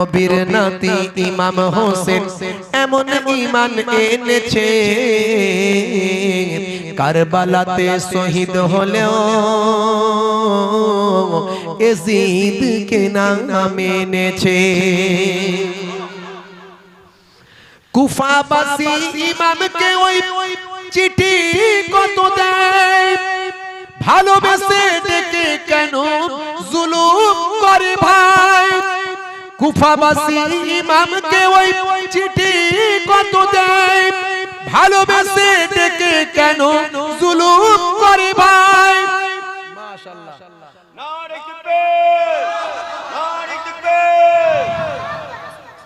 নবীর নাতি ইমাম হোসেন এমন ইমান এনেছে। কারবালাতে শহীদ হলেও এজিদ কে নাম এনেছে। কুফাবাসী ইমামকে ওই চিঠি কত দেয়? ভালোবেসে ডেকে কেন জুলুম করে ভাই? কুফাবাসী ইমামকে ওই চিঠি কত দেয় ভালোবেসে ডেকে কেন জুলুম করে ভাই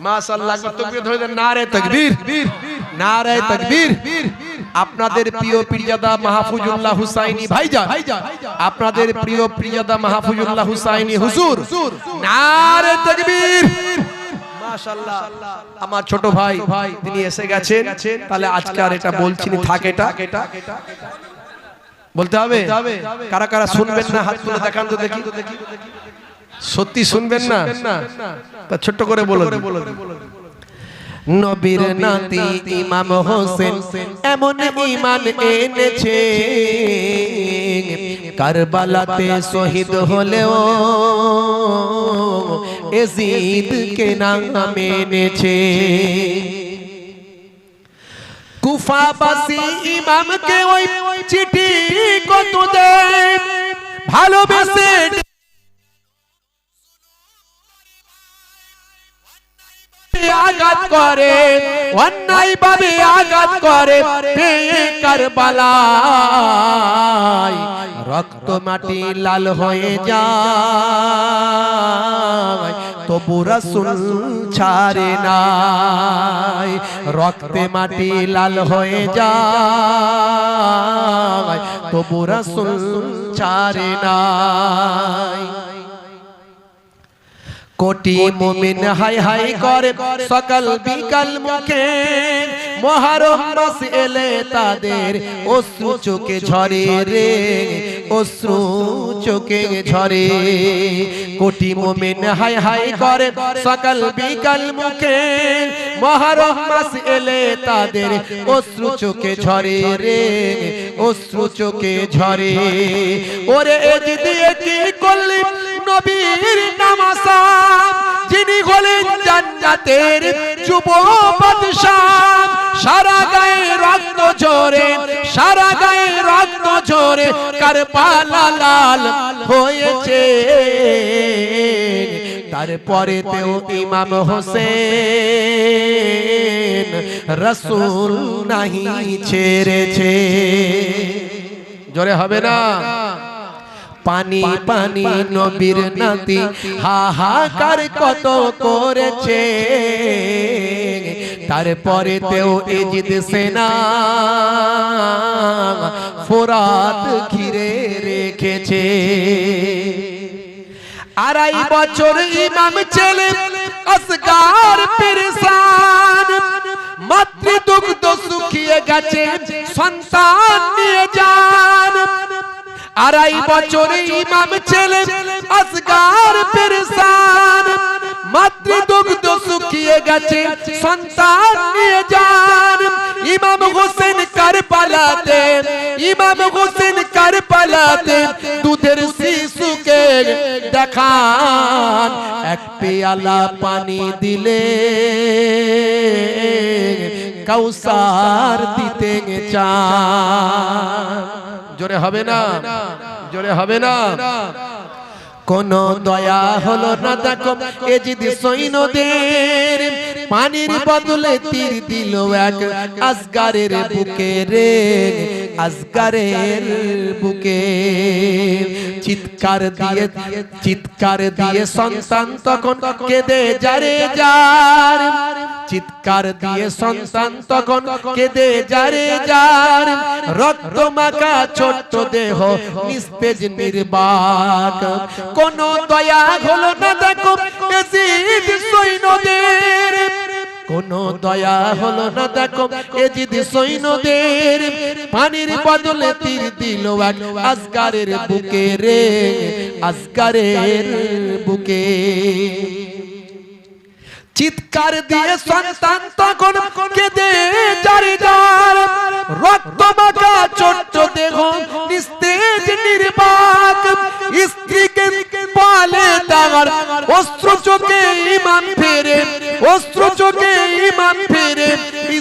মাশাআল্লাহ তাকবীর ধরে দেন নারে তাকবীর নারে তাকবীর আপনাদের প্রিয় প্রিয়দা মাহফুজুল্লাহ হুসাইনি ভাইজান, আপনাদের প্রিয় প্রিয়দা মাহফুজুল্লাহ হুসাইনি হুজুর, নারে তাকবীর। আমার ছোট ভাই, তিনি এসে গেছেন। তাহলে আজকে আর এটা বলছি থাকে এটা। বলতে হবে? কারা কারা শুনবেন না, হাত তুলে দেখান তো দেখি। সত্যি শুনবেন না? তা ছোট্ট করে বলো নবীর নাতি ইমাম হোসেন এমন ইমান এনেছে। কারবালাতে শহীদ হলেও এজিদ কে নাম এনেছে। কুফাবাসী ইমামকে ওই চিঠি কত দেয়? ভালোবেসে আঘাত করে, অন্যায় ভাবে আঘাত করে কারবালায়। রক্ত মাটি লাল হয়ে যায়, তবু রাসূল ছাড়ে নাই। রক্তে মাটি লাল হয়ে যায়, তবু রাসূল ছাড়ে নাই। কোটি মুমিন হাই হাই করে সকাল বিকাল মুখে মহারম মাস এলে তাদের অশ্রু চোখে ঝরে রে অশ্রু চোখে ঝরে। কোটি মুমিন হাই হাই করে সকাল বিকাল মুখে মহারম মাস এলে তাদের অশ্রু চোখে ঝরে রে অশ্রু চোখে ঝরে। ওরে এজ দিয়ে কি করলি? নবীর হলেন জান্নাতের যুব বাদশাহ, সারা গায়ে রক্ত ঝরে, সারা গায়ে রক্ত ঝরে কারবালা লাল হয়েছে। তারপরে তেও ইমাম হোসেন রসুল নাহি ছেড়েছে। জোরে হবে না? পানি পানি নবীর নাতি। হাহাকার কত করেছে। তারপরে তেও এজিদ সেনা ফোরাত ঘিরে রেখেছে। আড়াই বছর ইমাম ছেলে আসগার পেরেশান। মাতৃদুগ্ধ শুকিয়ে গেছে। সন্তান আড়াই বছরে ইমাম ছেলে আসগার পেরেশান মাতৃদুগ্ধ শুকিয়ে গেছে সন্তান নিয়ে যান। ইমাম হোসেন কারবালাতে ইমাম হোসেন কারবালাতে দুধের শিশুকে দেখান এক পেয়ালা পানি দিলে কাউসার দিতে চান। জোরে হবে না? জোরে হবে না? কোন দয়া হলো না দেখো, এ যদি সৈন্যদের পানির বদলে তীর দিল এক আসগারের বুকে রে আসগারের বুকে। চিৎকার দিয়ে চিৎকার দিয়ে সন্তান তখন কেঁদে যারে যার। চিৎকার দিয়ে সন্তান তখন কেঁদে যারে যার রক্ত মাখা ছোট্ট দেহ নিস্তেজ নির্বাক। কোন দয়া হলো না দেখো সৈন্যদের। কোন দয়া হলো না দেখো এজিদ সৈন্যদের। পানির বদলে তীর দিল এক আসগারের বুকে রে আসগারের বুকে। চিৎকার দিয়ে সন্তান তখন কেঁদে জারি যার রক্ত মাখা ছোট্ট দেহ নিস্তেজ নির্বাক। স্ত্রীকে বলে তার অস্ত্র চোখে ইমান ফেরে অস্ত্র চোখে ইমান ফেরে।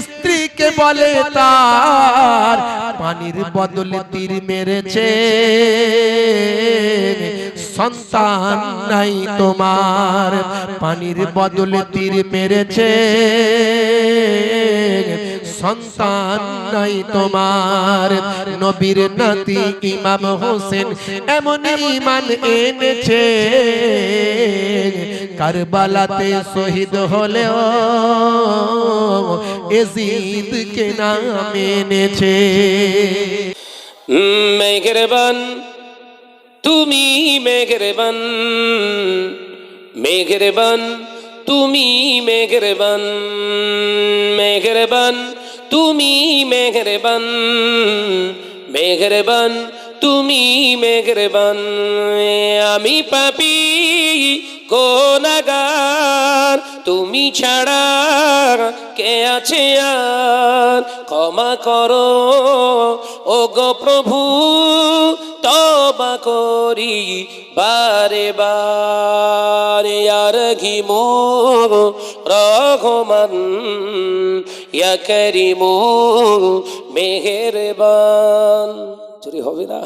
স্ত্রীকে বলে তার পানির বদলে তীর মেরেছে। সন্তান নাই তোমার। পানির বদলে তীর মেরেছে। সন্তান নাই তোমার। নবীর নাতি ইমাম হোসেন এমন ইমান এনেছে। কারবালাতে শহীদ হলেও এজিদকে নাম এনেছে। মেঘেরবান তুমি মেঘেরবান মেঘেরবান, তুমি মেঘেরবান মেঘেরবান, তুমি মেঘেরবান মেঘেরবান, তুমি মেঘেরবান। আমি পাপি গোনাগার, তুমি ছাড়া কে আছে আর? ক্ষমা করো ও গো প্রভু তবা করি, বারে বারে আর ঘি ঘিমো রঘমান ইয়া মেহের মেহেরবান। চুরি হবে না?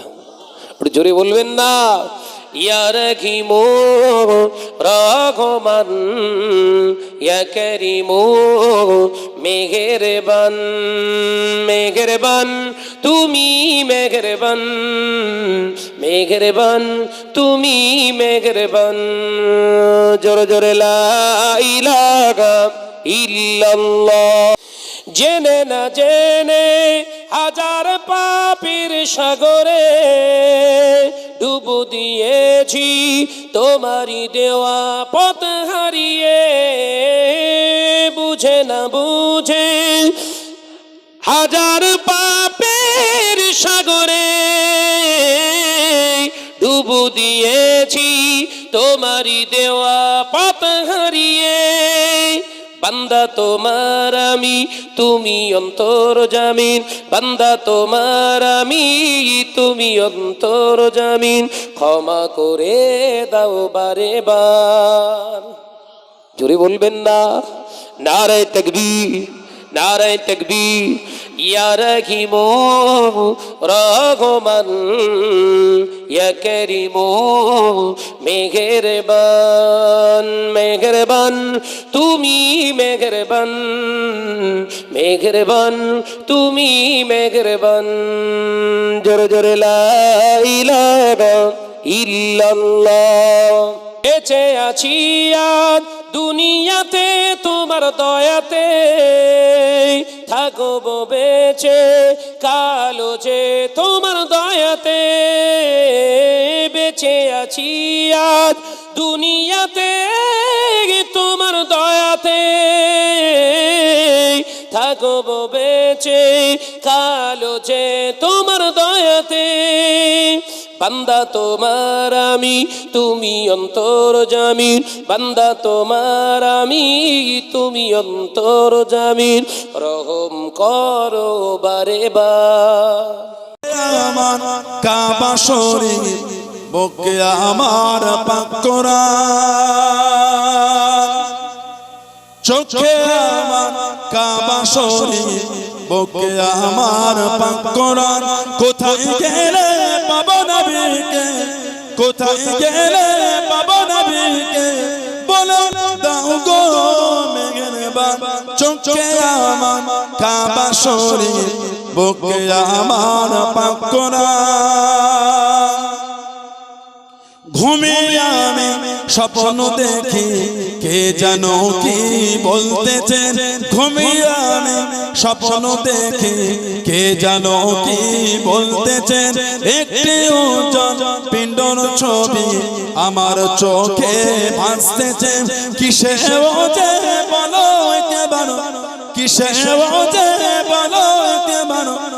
জোরে বলবেন না? ঘিমো রঘমান ইয়া করিমো মেঘেরবান মেঘেরবান তুমি মেঘেরবান মেঘেরবান তুমি মেঘেরবান জোরে জোরে লা ইলাহা ইল্লাল্লাহ। জেনে না জেনে হাজার পাপির সাগরে ডুবু দিয়েছি, তোমারই দেওয়া পথ হারিয়ে। বুঝে না বুঝে হাজার পাপের সাগরে ডুবু দিয়েছি, তোমারই দেওয়া পথ হারিয়ে। বান্দা তোমার আমি, তুমি অন্তর জামিন। বান্দা তোমার আমি, তুমি অন্তর জামিন। ক্ষমা করে দাও বারে বার। জোরে বলবেন না। নারায় তকবীর। নারায় তকবীর, ইয়া রহিমো রঘমান ইয়া করিমো মেঘেরবান মেঘেরবান তুমি মেঘেরবান মেঘেরবান তুমি মেঘেরবান জোরে জোরে লা ইলাহা ইল্লাল্লাহ। বেঁচে আছি আজ দুনিয়াতে, তোমার দয়াতে। থাকব বেঁচে, কালো যে তোমার দয়াতে। বেঁচে আছি আজ দুনিয়াতে, তোমার দয়াতে। থাকব বেঁচে, কালো যে তোমার দয়াতে। বান্দা তোমার আমি, তুমি অন্তর জামিন বান্দা তোমার আমি, তুমি অন্তর জামিন রহম করো বারে আমার কাবা আমার পাকরা চোখে আমার কাবা শরীর বকে আমার পাকরা কোথায় গেলে পাবো নবীকে? কোথায় গেলে পাবো নবীকে? বলো, দাও গো আমার ঘুমিয়ে স্বপ্ন দেখি কে জানো কি বলতেছে ঘুমিয়ে স্বপ্ন দেখি কে জানো কি বলতেছে একটি পিণ্ডর ছবি আমার চোখে ভাসতেছে। কিসে ওজে বলো কে বানো কিসে বলো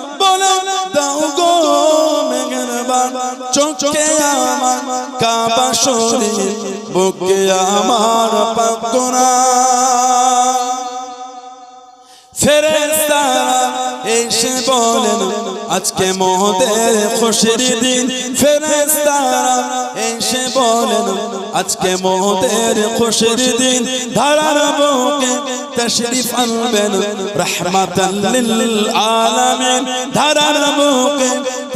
আমার কাবা শরীর, বুকে আমার পাকনা এসে বলেন, আজকে মোদের খুশির দিন। ফেরেস্তারা এসে বলেন, আজকে মোদের খুশির দিন। ধারার বুকে তশরিফ আনবেন, রহমাতাল লিল আলামিন। ধারার বুকে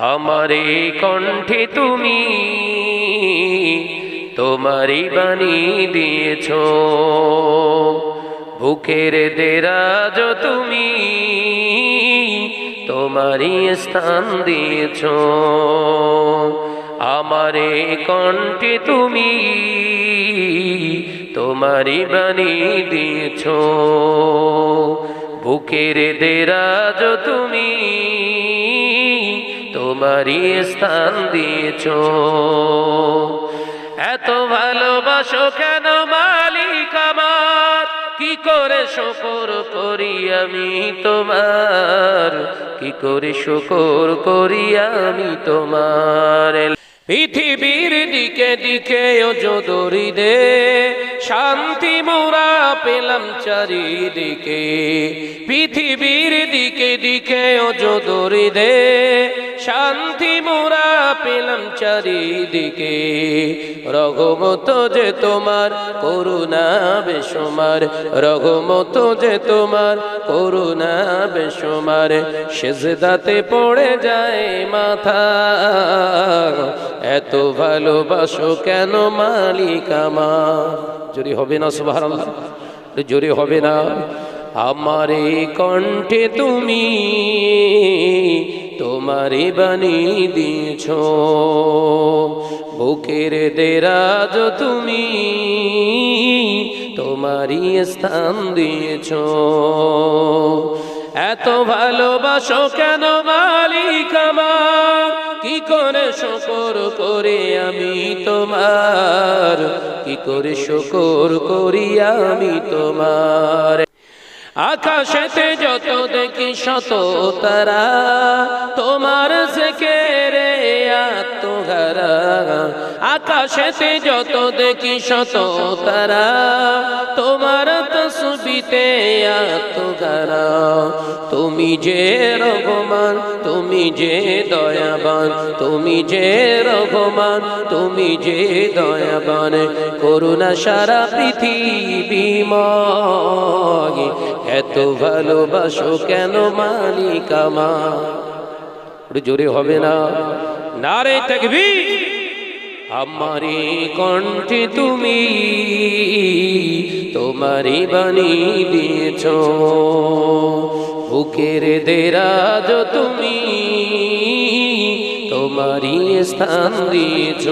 আমারে কণ্ঠে তুমি তোমারই বাণী দিয়েছ। বুকের দেরাজ তুমি তোমারই স্থান দিয়েছ। আমারে কণ্ঠে তুমি তোমারই বাণী দিয়েছ। বুকের দেরাজ তুমি তোমারই স্থান দিয়েছ। এত ভালোবাসো কেন মালিক আমার? কি করে শকর করি আমি তোমার? কি করে শকর করি আমি তোমার? পৃথিবীর দিকে দিকে অযোদরি দে শান্তি মোরা পেলাম চারিদিকে। পৃথিবীর দিকে দিকে অযোদরি দে শান্তি মোরা পেলাম চারিদিকে। রঘুমত যে তোমার করুণা বেসমার, রঘুমত যে তোমার করুণা বেসমার, সেজদাতে পড়ে যায় মাথা। এত ভালোবাসো কেন মালিক আমার? জোরে হবে না সুবাহ জোরে হবে না। আমার কণ্ঠে তুমি তোমারে বাণী দিয়েছ। বুকের দেরাজ তুমি তোমারই স্থান দিয়েছ। এত ভালোবাসো কেন মালিক আমার? কি করে শকর করে আমি তোমার? কি করে শকর করি আমি তোমার? আকাশেতে যত দেখি শত তারা তোমার রে আত্মঘরা আকাশেতে যত দেখি শত তারা, তোমার তসবিতে আত্মঘরা তুমি যে রঘমান, তুমি যে দয়াবান, তুমি যে রঘমান, তুমি যে দয়াবান। করুণা সারা পৃথিবী মগে এত ভালোবাসো কেন মালিক আমার? একটু জোরে হবে না? নারে তকবি আমারে কণ্ঠে তুমি তোমারই বাণী দিয়েছ। বুকের দেরাজ তুমি তোমারই স্থান দিয়েছ।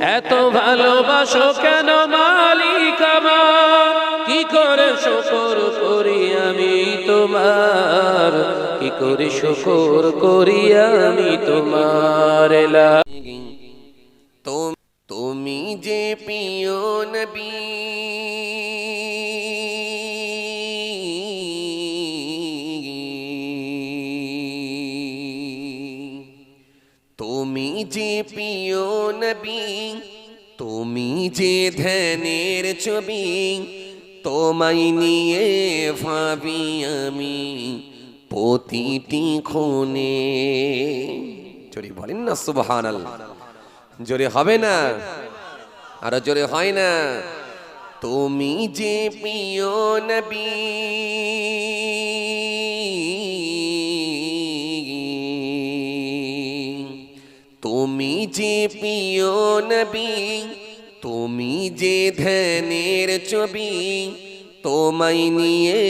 এত ভালোবাসো কেন মালিক আমার? কি করে শকর করি আমি তোমার? কি করে শকর করি আমি তোমার? তুমি যে প্রিয় নবী তুমি যে প্রিয় নবী তুমি যে ধ্যানের ছবি তোমায় নিয়ে ভাবি আমি প্রতিটি খুনে জোরে বলেন না সুবহান জোরে হবে না। আরও জোরে হয় না। তুমি যে প্রিয় নবী, তুমি যে প্রিয় নবী, তুমি যে ধ্যানের ছবি, তোমায় নিয়ে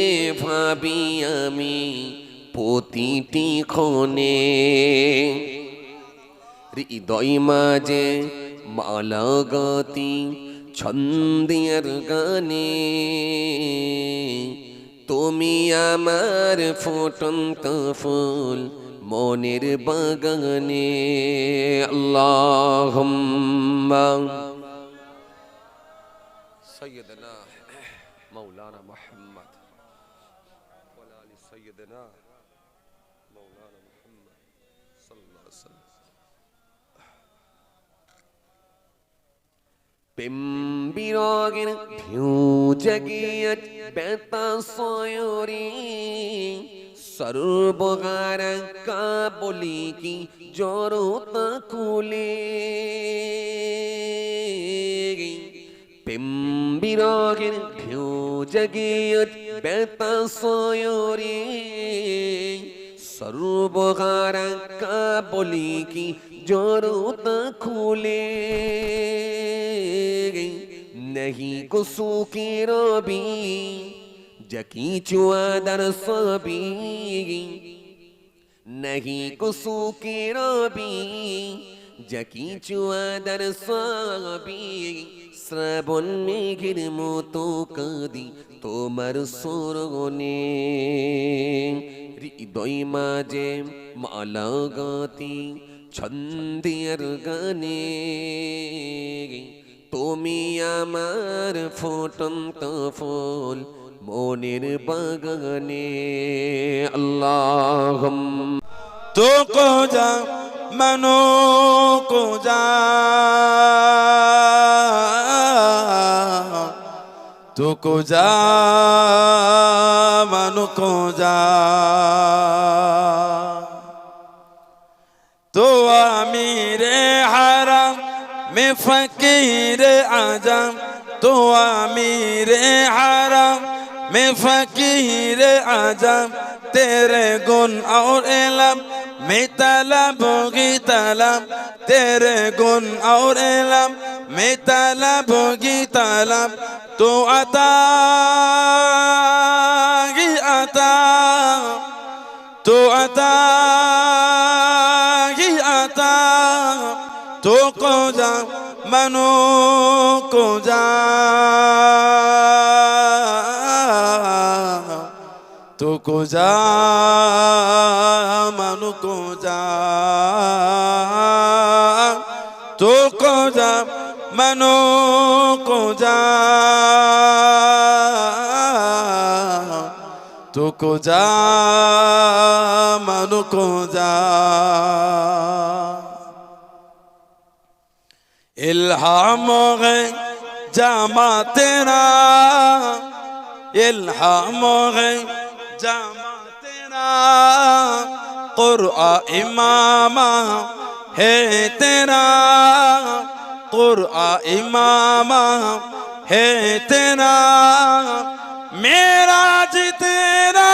ভাবি আমি প্রতিটি ক্ষণে। হৃদয় মাঝে মালা গাতি ছন্দিয়ার গানে। তুমি আমার ফুটন্ত ফুল মনের বাগানে। আল্লাহ সৈয়দনা പെമ്പിനോകിന് ധ്യൂചകിയ പെത്തസോയോരീ सर्वगार का बोली की ज़रूरत खुले पिम्बिरोगिन भ्यो जगियत बेता सोयोरी। सर्वगार का बोली की ज़रूरत खुले नहीं कुसु की रबी जकी चुआदर सबी नहीं कुसु की रबी जकी चुआदर सबी শ্রাবণ মেঘের মতো কাঁদি তোমার সরগনে হৃদয় মাঝে মালা গাতি ছন্দের গানে তুমি আমার ফুটন্ত ফুল মনের বাগানে। আল্লাহ তো কোজা, মানো কোজা। তো কোজা, মানো কোজা। ফকির আজম, তো আমি রে হারাম। মে ফকির আজম, তেরে গুণ আর এলাম। মে তালাব গি তালাম, তেরে গুণ আর এলাম। মে তালাব গি তালাম, তো আতা, গি আতা, তো আতা। تو کوجا منو کوجا تو کوجا منو کوجا تو کوجا منو کوجا تو کوجا منو کوجا ইলহাম জামা তেরা ইলহাম জামা তেরা কুরআ ইমামা হে তেরা কুরআ ইমামা হে তেরা মেরাজ তেরা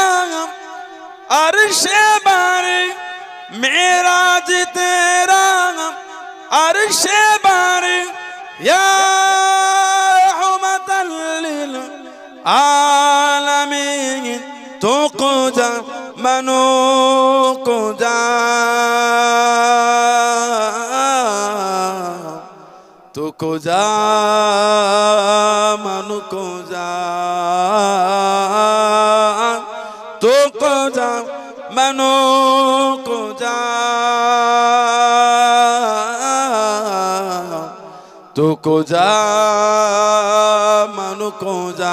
আরশে বার মেরাজ তেরা আরশে العالمين تقجى منوقجى تقجى منوقجى تقجى منوقجى تو کو جا مانو کو جا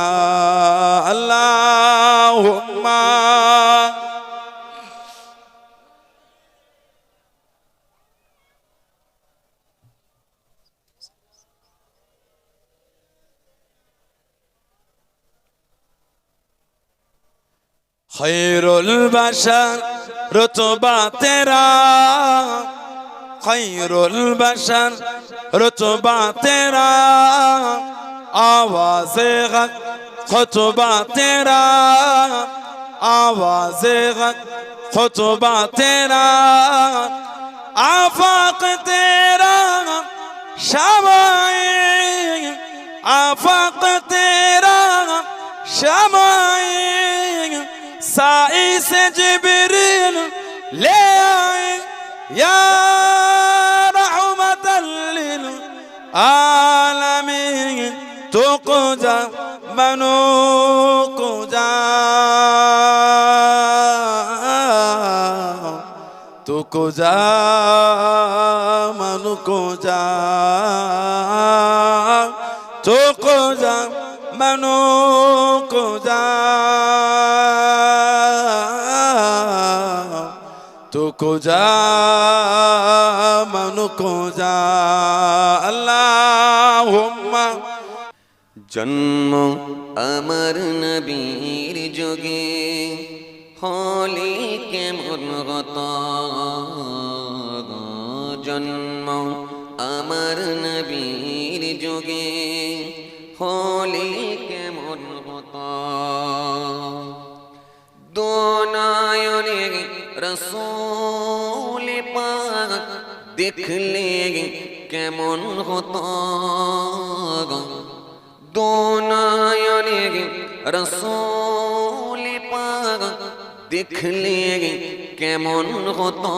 اللہم خیر البشر رتبہ تیرا خیر البشر رتبہ تیرا آواز غد خطبہ تیرا آواز غد خطبہ تیرا آفاق تیرا شمائی آفاق تیرا شمائی سائی سے جبریل لے آئے یا عالمي تقجى منو قجى تقجى منو قجى تقجى منو को जा मनो को जा अल्लाहुम्मा জন্ম আমার নবীর যোগে হলে কেমন গত জন্ম আমার নবীর যোগে হলে কেমন গত দোনায়নে রসুল পাক দেখলে কেমন হতো দোনায়নে রসুল পাক দেখলে কেমন হতো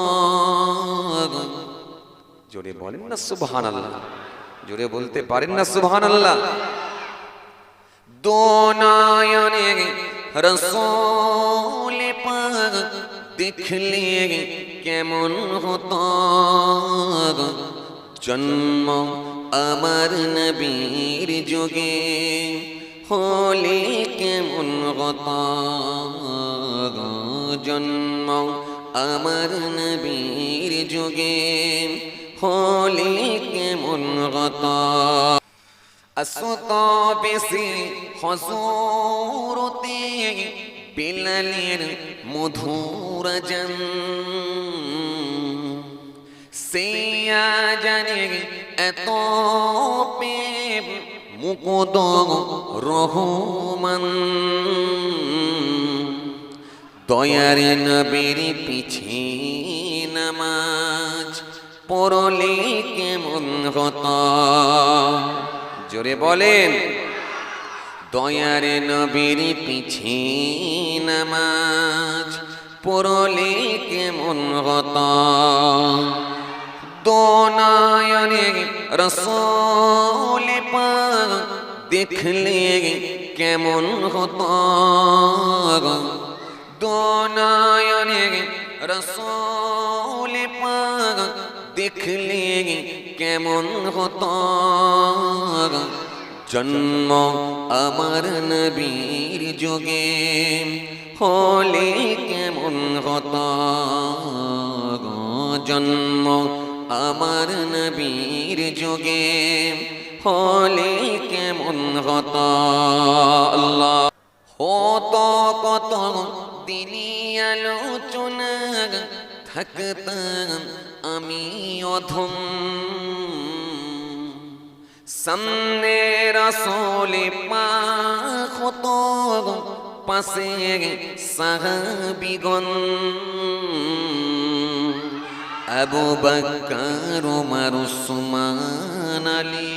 জোরে বলেন না সুবহান আল্লাহ জোরে বলতে পারেন না সুবহান আল্লাহ দোনায়নে রসুল পাক দেখলে কেমন হতো? জন্ম আমার নবীর যোগে হলে কেমন হতো? জন্ম আমার নবীর যুগে হলে কেমন হতো? আসত বেশি হসুরতে বিলালের মধুর জন সেইয়া জানে এত প্রেম মুকুদ রহমান দয়ার নবীর পিছে নামাজ পড়লে কেমন হতো জোরে বলেন দয়ার নবীর পিছে নামাজ পড়লে কেমন হতো? দোনায়নে রসুল পাক দেখলে কেমন হতো? দোনায়নে রসুল পাক দেখলে কেমন হতো? জন্ম আমার নবীর যোগে হলে কেমন হতো জন্ম আমার নবীর যোগে হলে কেমন হতো আল্লাহ। হতো কত দিনই আলোচনা থাকতাম আমি অধম। সামনে রসোলে হতো পাশে সাহাবিগণ। আবু বকর, উমর, উসমান, আলী,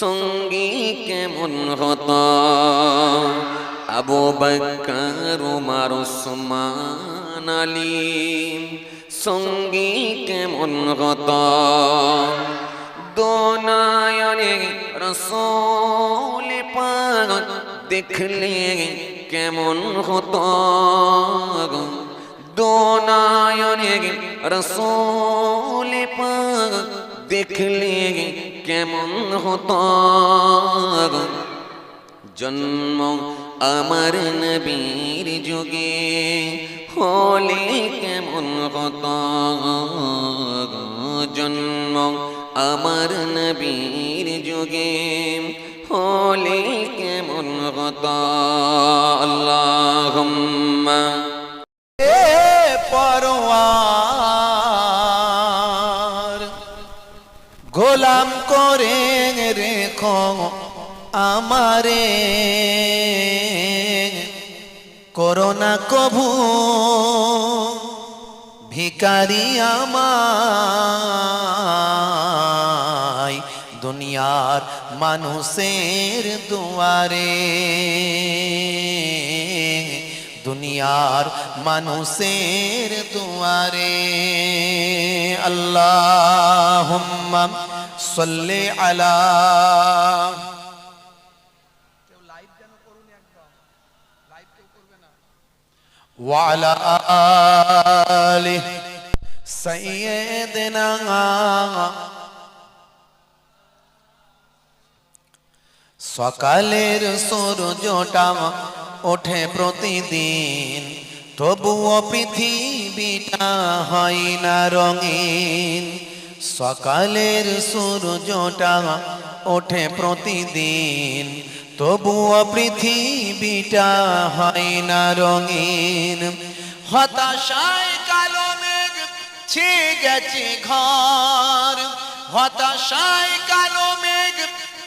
সঙ্গী কেমন হতো? আবু বকর, উমর, উসমান, আলী, সঙ্গী কেমন হতো? দোনায়নে রসোল পাক দেখলে কেমন হতো? দোনায়নে রসোল পাক দেখলে কেমন হতো? জন্ম আমার নবীর যুগে হলে কেমন হতো? জন্ম আমার নবীর যুগে হলে কেমন আল্লাহুম্মা। পরোয়ার, গোলাম করে রেখো আমারে। করোনা কভু ভিকারি আমায় দুনিয়ার মানুষের দুয়ারে দুনিয়ার মানুষের দুয়ারে আল্লাহ সল্লে আলা وعلى آله সৈয়দনা সকালের সূর্যটা ওঠে প্রতিদিন, তবুও পৃথিবীটা হয় না রঙিন। সকালের সূর্যটা ওঠে প্রতিদিন, তবুও পৃথিবীটা হয় না রঙিন। হতাশায় কালো মেঘ ছে গেছে ঘর, হতাশায় কালো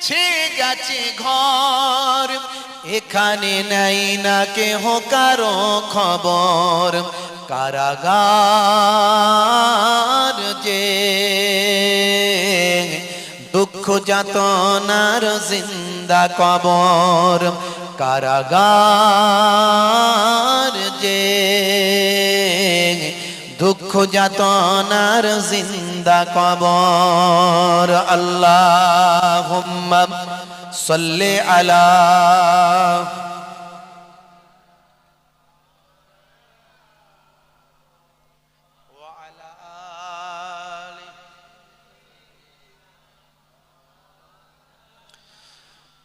ছে গেছে ঘর। এখানে নাই না কেহ কারও খবর। কারাগার যে দুঃখ যাতনার জিন্দা কবর। কারাগার যে দুঃখ যাতনার জিন্দা কবর। আল্লাহ সাল্লি আলা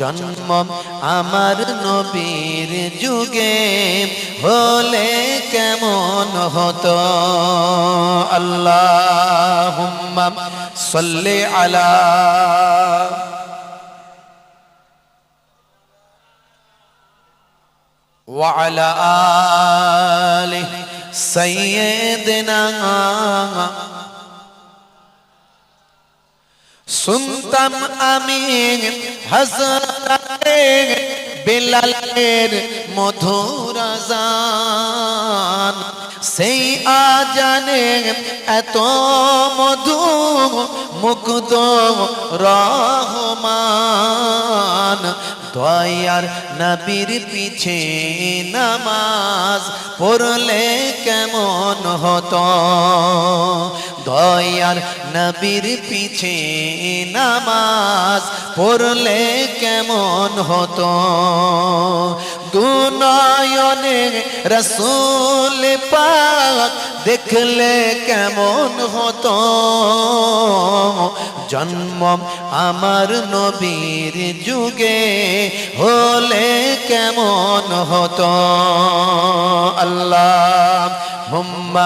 জন্ম আমার নবীর যুগে হলে কেমন হতো আল্লাহ সাল্লি আলা وعلى آله سيدنا শুনতাম আমি হজরতে বেলালের মধুর আজান। সেই আজানে এত মধু মুগ্ধ রহমান। দয়ার নবীর পিছে নামাজ পড়লে কেমন হতো? দয়ার নবীর পিছে নামাজ পড়লে কেমন হতো? দুনয়নে রসুল পাক দেখলে কেমন হতো। জন্ম আমার নবীর যুগে হলে কেমন হতো? আল্লাহ হুম্মা